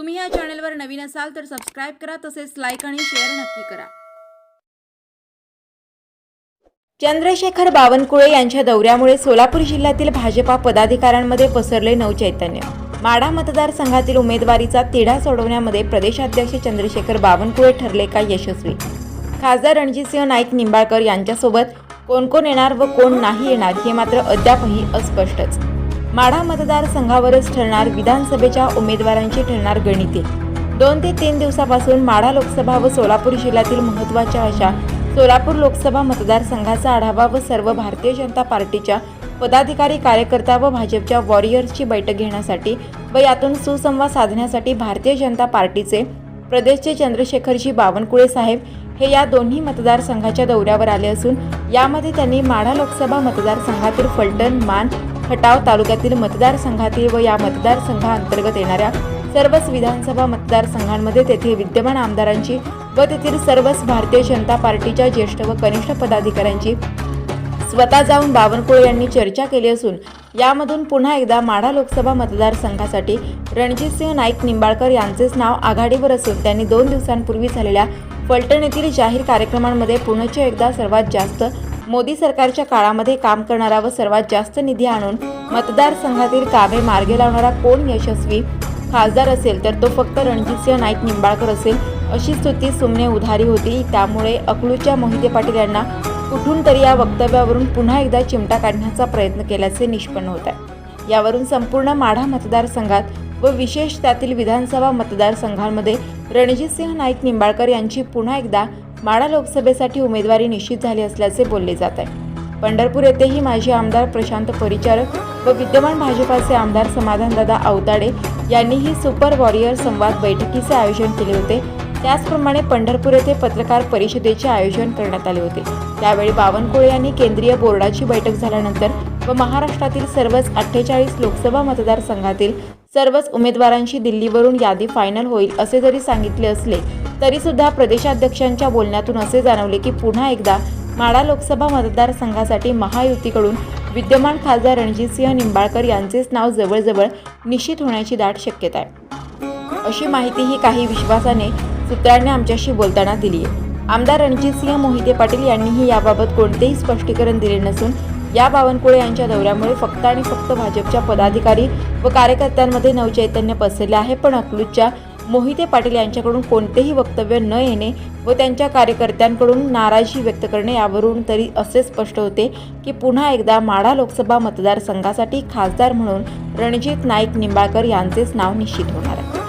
तुम्ही या चॅनलवर नवीन असाल तर सबस्क्राईब करा तसेच लाईक आणि शेअर नक्की करा. चंद्रशेखर बावनकुळे यांच्या दौऱ्यामुळे सोलापूर जिल्ह्यातील भाजपा पदाधिकाऱ्यांमध्ये पसरले नवचैतन्य माढा मतदारसंघातील उमेदवारीचा तिढा सोडवण्यामध्ये प्रदेशाध्यक्ष चंद्रशेखर बावनकुळे ठरले का यशस्वी? खासदार रणजितसिंह नाईक निंबाळकर यांच्यासोबत कोण कोण येणार व कोण नाही येणार हे मात्र अद्यापही अस्पष्टच. माढा मतदारसंघावरच ठरणार विधानसभेच्या उमेदवारांची ठरणार गणिते. दोन ते तीन दिवसापासून माढा लोकसभा व सोलापूर जिल्ह्यातील महत्त्वाच्या अशा सोलापूर लोकसभा मतदारसंघाचा आढावा व सर्व भारतीय जनता पार्टीच्या पदाधिकारी कार्यकर्ता व भाजपच्या वॉरियर्सची बैठक घेण्यासाठी व यातून सुसंवाद साधण्यासाठी भारतीय जनता पार्टीचे प्रदेशचे चंद्रशेखरजी बावनकुळे साहेब हे या दोन्ही मतदारसंघाच्या दौऱ्यावर आले असून यामध्ये त्यांनी माढा लोकसभा मतदारसंघातील फलटण मान खटाव तालुक्यातील मतदारसंघातील व या मतदारसंघाअंतर्गत येणाऱ्या सर्वच विधानसभा मतदारसंघांमध्ये तेथील विद्यमान आमदारांची व तेथील सर्वच भारतीय जनता पार्टीच्या ज्येष्ठ व कनिष्ठ पदाधिकाऱ्यांची स्वतः जाऊन बावनकुळे यांनी चर्चा केली असून यामधून पुन्हा एकदा माढा लोकसभा मतदारसंघासाठी रणजितसिंह नाईक निंबाळकर यांचेच नाव आघाडीवर असून त्यांनी दोन दिवसांपूर्वी झालेल्या फलटण येथील जाहीर कार्यक्रमांमध्ये पुनश्च एकदा सर्वात जास्त मोदी सरकारच्या काळामध्ये काम करणारा व सर्वात जास्त निधी आणून मतदारसंघातील कामे मार्गे लावणारा कोण यशस्वी खासदार असेल तर तो फक्त रणजितसिंह नाईक निंबाळकर असेल अशी स्तुती सुमने उधारी होती. त्यामुळे अकलूच्या मोहिते पाटील यांना कुठून तरी या वक्तव्यावरून पुन्हा एकदा चिमटा काढण्याचा प्रयत्न केल्याचे निष्पन्न होत आहे. यावरून संपूर्ण माढा मतदारसंघात व विशेष त्यातील विधानसभा मतदारसंघांमध्ये रणजितसिंह नाईक निंबाळकर यांची पुन्हा एकदा माढा लोकसभेसाठी उमेदवारी निश्चित झाली असल्याचे बोलले जात आहे. पंढरपूर येथेही माजी आमदार प्रशांत परिचारक व विद्यमान भाजपाचे आमदार समाधानदादा अवताडे यांनीही सुपर वॉरियर संवाद बैठकीचे आयोजन केले होते. त्याचप्रमाणे पंढरपूर येथे पत्रकार परिषदेचे आयोजन करण्यात आले होते. त्यावेळी बावनकुळे यांनी केंद्रीय बोर्डाची बैठक झाल्यानंतर व महाराष्ट्रातील सर्वच अठ्ठेचाळीस लोकसभा मतदारसंघातील सर्वच उमेदवारांशी दिल्लीवरून यादी फायनल होईल असे जरी सांगितले असले तरी सुद्धा प्रदेशाध्यक्षांच्या बोलण्यातून असे जाणवले की पुन्हा एकदा माडा लोकसभा मतदारसंघासाठी महायुतीकडून विद्यमान खासदार रणजितसिंह निंबाळकर यांचेच नाव जवळजवळ निश्चित होण्याची दाट शक्यता आहे. अशी माहितीही काही विश्वासाने सूत्रांनी आमच्याशी बोलताना दिली आहे आमदार रणजितसिंह मोहिते पाटील यांनीही याबाबत कोणतेही स्पष्टीकरण दिले नसून या बावनकुळे यांच्या दौऱ्यामुळे फक्त आणि फक्त भाजपच्या पदाधिकारी व कार्यकर्त्यांमध्ये नवचैतन्य पसरले आहे. पण अकलूजच्या मोहिते पाटील यांच्याकडून कोणतेही वक्तव्य न येणे व त्यांच्या कार्यकर्त्यांकडून नाराजी व्यक्त करणे यावरून तरी असे स्पष्ट होते की पुन्हा एकदा माढा लोकसभा मतदारसंघासाठी खासदार म्हणून रणजित नाईक निंबाळकर यांचेच नाव निश्चित होणार आहे.